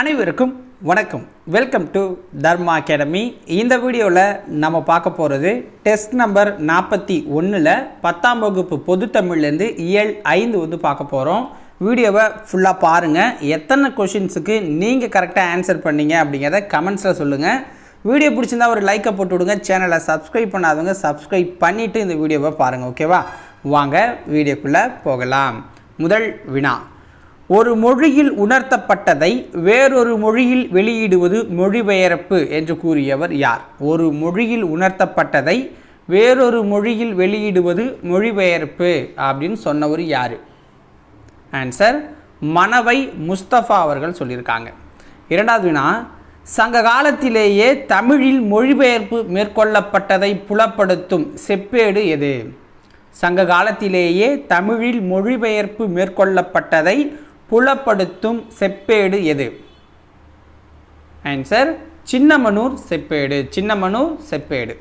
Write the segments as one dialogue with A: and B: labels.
A: அனைவருக்கும் வணக்கம். Welcome to Dharma academy இந்த வீடியோவில் நம்ம பார்க்க போகிறது டெஸ்ட் நம்பர் நாற்பத்தி ஒன்றில் பத்தாம் வகுப்பு பொது தமிழ்லேருந்து இயல் ஐந்து வந்து பார்க்க போகிறோம் வீடியோவை ஃபுல்லாக பாருங்கள் எத்தனை கொஷின்ஸுக்கு நீங்கள் கரெக்டாக ஆன்சர் பண்ணீங்க அப்படிங்கிறத கமெண்ட்ஸில் சொல்லுங்கள் வீடியோ பிடிச்சிருந்தா ஒரு லைக்கை போட்டு விடுங்க. சேனலை சப்ஸ்கிரைப் பண்ணாதவங்க சப்ஸ்கிரைப் பண்ணிவிட்டு இந்த வீடியோவை பாருங்கள் ஓகேவா வாங்க வீடியோக்குள்ளே போகலாம். முதல் வினா. ஒரு மொழியில் உணர்த்தப்பட்டதை வேறொரு மொழியில் வெளியிடுவது மொழிபெயர்ப்பு என்று கூறியவர் யார்? ஒரு மொழியில் உணர்த்தப்பட்டதை வேறொரு மொழியில் வெளியிடுவது மொழிபெயர்ப்பு அப்படின்னு சொன்னவர் யார்? ஆன்சர் மணவை முஸ்தபா அவர்கள் சொல்லியிருக்காங்க. இரண்டாவது வினா சங்க காலத்திலேயே தமிழில் மொழிபெயர்ப்பு மேற்கொள்ளப்பட்டதை புலப்படுத்தும் செப்பேடு எது? சங்க காலத்திலேயே தமிழில் மொழிபெயர்ப்பு மேற்கொள்ளப்பட்டதை புலப்படுத்தும் செப்பேடு எது? ஆன்சர் சின்னமனூர் செப்பேடு சின்னமனூர் செப்பேடு.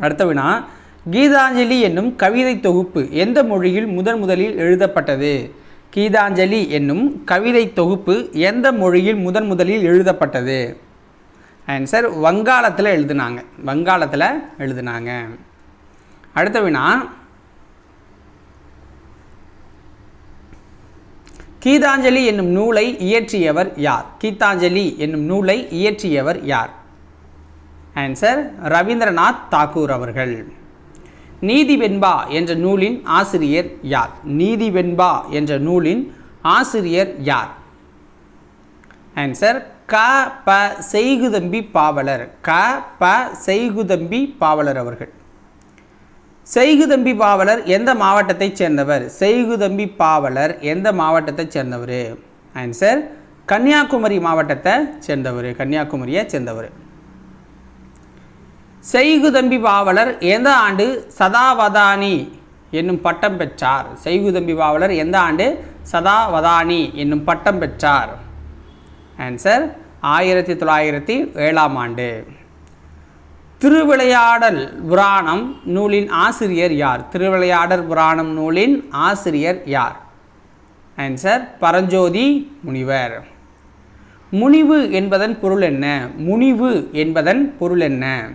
A: அடுத்த வினா கீதாஞ்சலி என்னும் கவிதை தொகுப்பு எந்த மொழியில் முதன் முதலில் எழுதப்பட்டது? கீதாஞ்சலி என்னும் கவிதை தொகுப்பு எந்த மொழியில் முதன் முதலில் எழுதப்பட்டது? ஆன்சர் வங்காளத்தில் எழுதுனாங்க. வங்காளத்தில் எழுதுனாங்க. அடுத்த வினா கீதாஞ்சலி என்னும் நூலை இயற்றியவர் யார்? கீதாஞ்சலி என்னும் நூலை இயற்றியவர் யார்? ஆன்சர் ரவீந்திரநாத் தாக்கூர் அவர்கள். நீதி வெண்பா என்ற நூலின் ஆசிரியர் யார்? நீதி வெண்பா என்ற நூலின் ஆசிரியர் யார்? ஆன்சர் க ப செய்குதம்பி பாவலர். க ப செய்குதம்பி பாவலர் அவர்கள். செய்குதம்பி பாவலர் எந்த மாவட்டத்தைச் சேர்ந்தவர்? செய்குதம்பி பாவலர் எந்த மாவட்டத்தைச் சேர்ந்தவர்? ஆன்சர் கன்னியாகுமரி மாவட்டத்தை சேர்ந்தவர். கன்னியாகுமரியை சேர்ந்தவர். செய்குதம்பி பாவலர் எந்த ஆண்டு சதாவதானி என்னும் பட்டம் பெற்றார்? செய்குதம்பி பாவலர் எந்த ஆண்டு சதாவதானி என்னும் பட்டம் பெற்றார்? ஆன்சர் ஆயிரத்தி தொள்ளாயிரத்தி ஏழாம் ஆண்டு. திருவிளையாடல் புராணம் நூலின் ஆசிரியர் யார்? திருவிளையாடல் புராணம் நூலின் ஆசிரியர் யார்? ஆன்சர் பரஞ்சோதி முனிவர். முனிவு என்பதன் பொருள் என்ன? முனிவு என்பதன் பொருள் என்ன?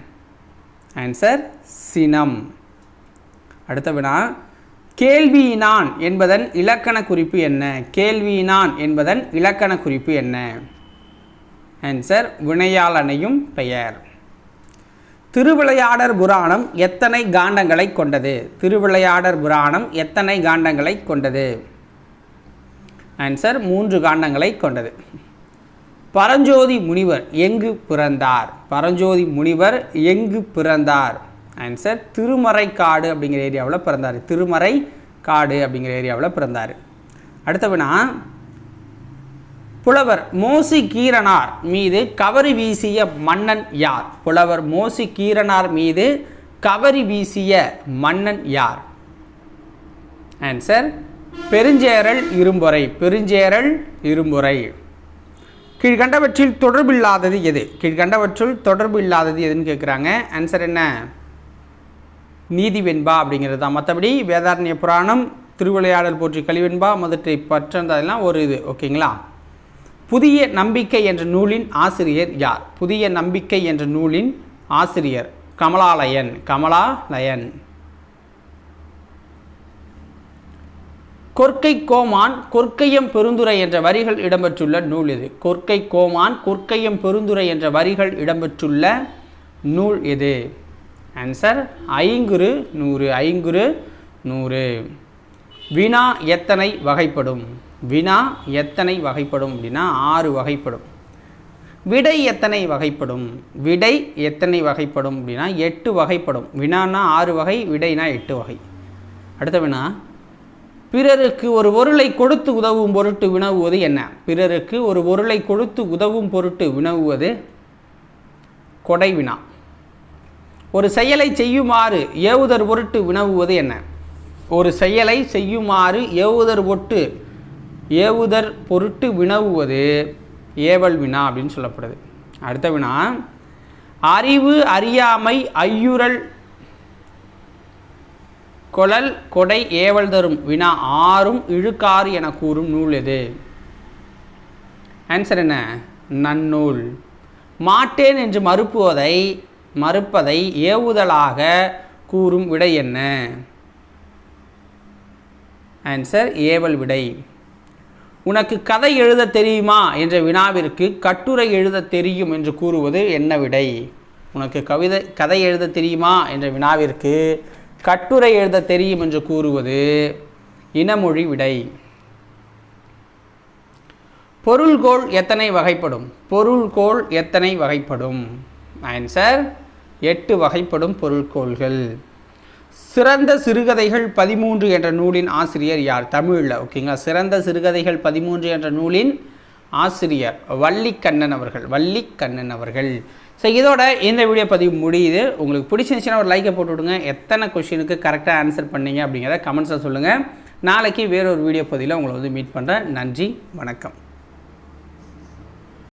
A: ஆன்சர் சினம். அடுத்த வினா கேள்வியினான் என்பதன் இலக்கண குறிப்பு என்ன? கேள்வியினான் என்பதன் இலக்கண குறிப்பு என்ன? ஆன்சர் வினையாளனையும் பெயர். திருவிளையாடர் புராணம் எத்தனை காண்டங்களை கொண்டது? திருவிளையாடர் புராணம் எத்தனை காண்டங்களை கொண்டது? ஆன்சர் மூன்று காண்டங்களை கொண்டது. பரஞ்சோதி முனிவர் எங்கு பிறந்தார்? பரஞ்சோதி முனிவர் எங்கு பிறந்தார்? ஆன்சர் திருமறைக்காடு அப்படிங்கிற ஏரியாவில் பிறந்தார். திருமறை காடு அப்படிங்கிற ஏரியாவில் பிறந்தார். அடுத்த வினா புலவர் மோசி கீரனார் மீது கவரி வீசிய மன்னன் யார்? புலவர் மோசி கீரனார் மீது கவரி வீசிய மன்னன் யார்? ஆன்சர் பெருஞ்சேரல் இரும்பொறை பெருஞ்சேரல் இரும்பொறை. கீழ்கண்டவற்றில் தொடர்பில்லாதது எது? கீழ்கண்டவற்றுள் தொடர்பு இல்லாதது எதுன்னு கேட்குறாங்க ஆன்சர் என்ன? நீதி வெண்பா அப்படிங்கிறது தான் மற்றபடி வேதாரண்ய புராணம் திருவிளையாடல் போற்றி கழிவெண்பா முதற்றை பற்றந்ததெல்லாம் ஒரு இது. ஓகேங்களா புதிய நம்பிக்கை என்ற நூலின் ஆசிரியர் யார்? புதிய நம்பிக்கை என்ற நூலின் ஆசிரியர் கமலாலயன். கமலாலயன். கொற்கை கோமான் கொற்கையம் பெருந்துரை என்ற வரிகள் இடம்பெற்றுள்ள நூல் இது. கொற்கை கோமான் கொற்கையம் பெருந்துரை என்ற வரிகள் இடம்பெற்றுள்ள நூல் எது ஆன்சர் ஐங்குறு நூறு ஐங்குறு நூறு. வினா எத்தனை வகைப்படும்? வினா எத்தனை வகைப்படும் அப்படின்னா ஆறு வகைப்படும். விடை எத்தனை வகைப்படும்? விடை எத்தனை வகைப்படும் அப்படின்னா எட்டு வகைப்படும். வினானா ஆறு வகை விடைனா எட்டு வகை. அடுத்த வினா பிறருக்கு ஒரு பொருளை கொடுத்து உதவும் பொருட்டு வினவுவது என்ன? பிறருக்கு ஒரு பொருளை கொடுத்து உதவும் பொருட்டு வினவுவது கொடை வினா. ஒரு செயலை செய்யுமாறு ஏவுதர் பொருட்டு வினவுவது என்ன? ஒரு செயலை செய்யுமாறு ஏவுதர் பொட்டு ஏவுதர் பொருட்டு வினவுவது ஏவல் வினா அப்படின்னு சொல்லப்படுது. அடுத்த வினா அறிவு அறியாமை ஐயுறல் கொழல் கொடை ஏவல் தரும் வினா ஆறும் இழுக்காறு என கூறும் நூல் எது? ஆன்சர் என்ன? நன்னூல். மாட்டேன் என்று மறுப்புவதை மறுப்பதை ஏவுதலாக கூறும் விடை என்ன? ஆன்சர் ஏவல் விடை. உனக்கு கதை எழுத தெரியுமா என்ற வினாவிற்கு கட்டுரை எழுத தெரியும் என்று கூறுவது என்ன விடை? உனக்கு கவிதை கதை எழுத தெரியுமா என்ற வினாவிற்கு கட்டுரை எழுத தெரியும் என்று கூறுவது இனமொழி விடை. பொருள்கோள் எத்தனை வகைப்படும்? பொருள்கோள் எத்தனை வகைப்படும்? ஆன்சர் எட்டு வகைப்படும் பொருள்கோள்கள். சிறந்த சிறுகதைகள் பதிமூன்று என்ற நூலின் ஆசிரியர் யார்? தமிழில் ஓகேங்களா? சிறந்த சிறுகதைகள் பதிமூன்று என்ற நூலின் ஆசிரியர் வள்ளிக்கண்ணன் அவர்கள் வள்ளிக்கண்ணன் அவர்கள். ஸோ இதோட இந்த வீடியோ பதிவு முடியுது. உங்களுக்கு பிடிச்சிருந்துச்சுன்னா ஒரு லைக்கை போட்டு விடுங்க. எத்தனை கொஷினுக்கு கரெக்டாக ஆன்சர் பண்ணீங்க அப்படிங்கிறத கமெண்ட்ஸில் சொல்லுங்கள் நாளைக்கு வேறொரு வீடியோ பதிவில் உங்களை வந்து மீட் பண்ணுறேன் நன்றி வணக்கம்.